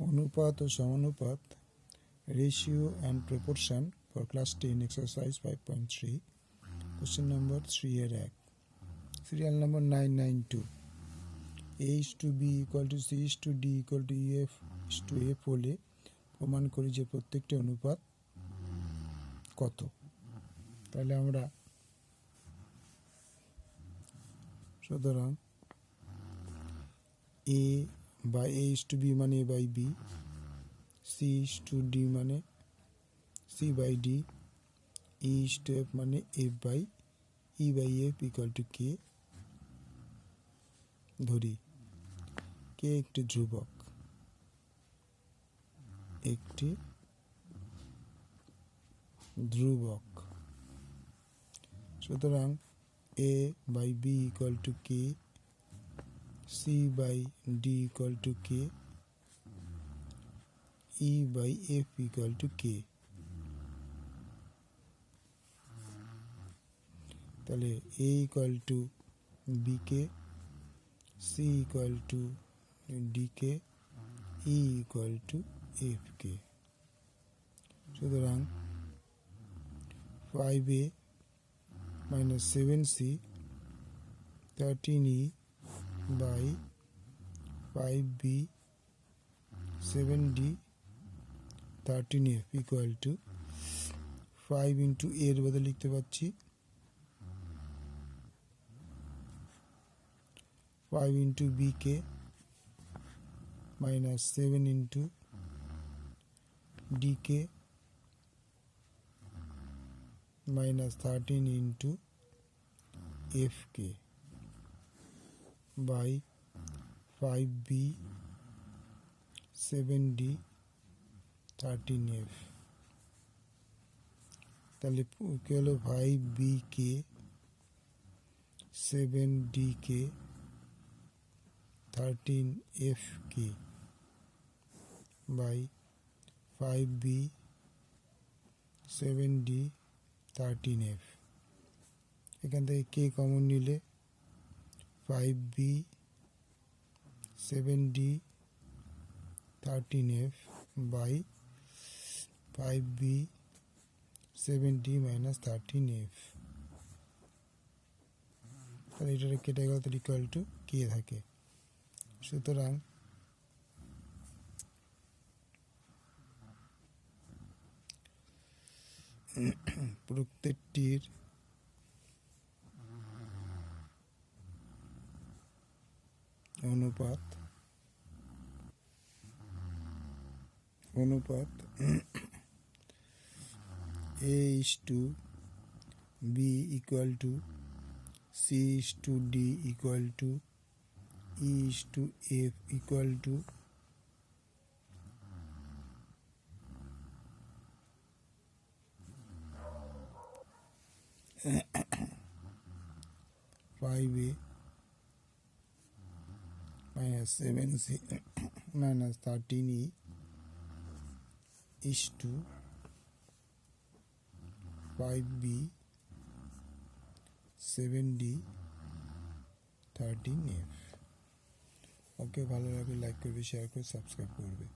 অনুপাত ও সমানুপাত ratio and proportion for class ten exercise five point three question number three এর এক। Serial number nine nine two H to B equal to C to D equal to E F to F হলে প্রমাণ করি যে প্রত্যেকটি অনুপাত কত। তাহলে আমরা সুতরাং এ বা এ ইস টু বি মানে A by B C is to D মানে C by D E is to F মানে F by E by F equal to K ধরি। কে একটি ধ্রুবক একটি ধ্রুবক। সুতরাং A by B equal to K C by D equal to K E by F equal to K তাহলে A equal to B K C equal to D K E equal to F K সুতরাং five A minus seven C thirteen E by five B seven D thirteen F equal to five into এর বদলে লিখতে পাচ্ছি five into B K minus seven into D K minus thirteen into F K. By five B seven D thirteen F. তাহলে কি five B K, seven D K, thirteen F K by five B seven D thirteen F. এখান থেকে K common নিলে? Five B seven D thirteen F by five B seven D minus thirteen F তাহলে এটা কেটে গেল তাহলে equal to কে থাকে। সুতরাং প্রত্যেকটির অনুপাত অনুপাত A is to B equal to C is to D equal to E is to F equal to five A minus 7c minus 13e is to 5b 7d 13f okay ভালো লাগলে like করবে share করে subscribe করবে।